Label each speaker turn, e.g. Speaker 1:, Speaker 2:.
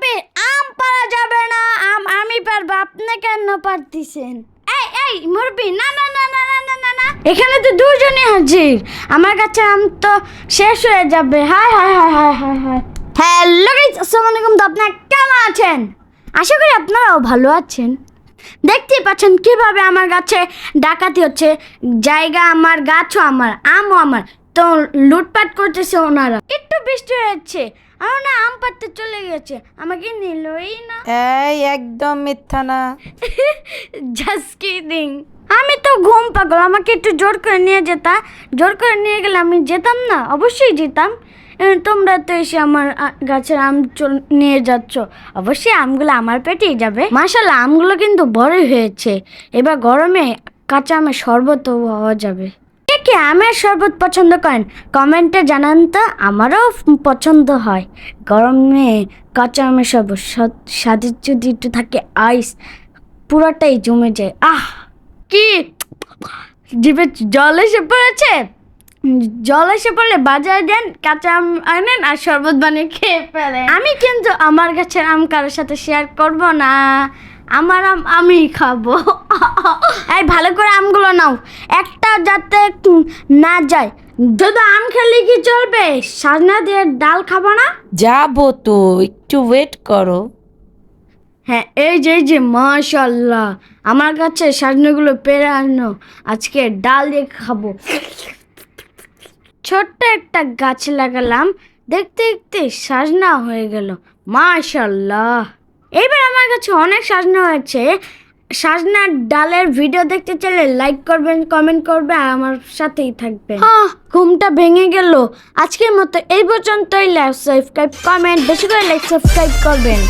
Speaker 1: মুরব্বী আম পারা যাবে না। আম আমি পারব, আপনি কেন পারতেছেন? এই এই, মুরব্বী, না না না না না না না না। এখানে তো দুজনই হাজির। আমার কাছে আম তো শেষ হয়ে যাবে। Hi hi hi hi hi hi hello guys আসসালামু আলাইকুম। তো আপনারা কেমন আছেন? আশা করি আপনারাও ভালো আছেন। দেখতেই পাচ্ছেন কীভাবে আমার গাছে ডাকাতি হচ্ছে। জায়গা আমার, গাছও আমার, আমও আমার। তো লুটপাট করতেছে ওনারা। একটু বৃষ্টি হয়েছে আর না আম পাড়তে চলে গেছে। আমাকে নিলই না।
Speaker 2: এই একদম মিথ্যা না।
Speaker 1: জাস্ট কিডিং আমি তো ঘুম পাগল আমাকে একটু জোর করে নিয়ে যেতা। জোর করে নিয়ে গেলে আমি যেতাম না অবশ্যই যেতাম। তোমরা তো এসে আমার গাছের আম নিয়ে যাচ্ছ। অবশ্যই আমগুলো আমার পেটেই যাবে। মাশাল্লাহ আমগুলো কিন্তু বড়ই হয়েছে। এবার গরমে কাঁচা আমের শরবত হওয়া যাবে। কে কে আমের শরবত পছন্দ করেন। কমেন্টে জানান তো, আমারও পছন্দ হয়। গরমে কাঁচা আমের শরবত স্বাদের যদি একটু থাকে আইস পুরোটাই জমে যায়। আহ! কি? জিভে জল এসে পড়েছে? জল এসে পড়লে বাজারে দেন, কাঁচা আম আনেন আর শরবত বানিয়ে খেয়ে ফেলেন। আমি কিন্তু আমার গাছের আম কারোর সাথে শেয়ার করব না। আমার আম আমি খাব। এই ভালো করে আমগুলো নাও। একটা যাতে না যায়। যদি আম খেলে কি চলবে? সাজনা দিয়ে ডাল খাব না?
Speaker 2: যাব তো একটু ওয়েট করো।
Speaker 1: হ্যাঁ এই যে এই যে মাশাল্লাহ আমার কাছে সাজনাগুলো পেরে আনো। আজকে ডাল দিয়ে খাব। ছোট্ট একটা গাছ লাগালাম। দেখতে দেখতে সাজনা হয়ে গেল। মাশাল্লাহ এবার আমার কাছে অনেক সাজনা হয়েছে। সাজনার ডালের ভিডিও দেখতে চাইলে লাইক করবেন কমেন্ট করবে, আর আমার সাথেই থাকবে হ্যাঁ ঘুমটা ভেঙে গেল। আজকের মতো এই পর্যন্তই। লাইক সাবস্ক্রাইব কমেন্ট বেশি করে লাইক সাবস্ক্রাইব করবেন।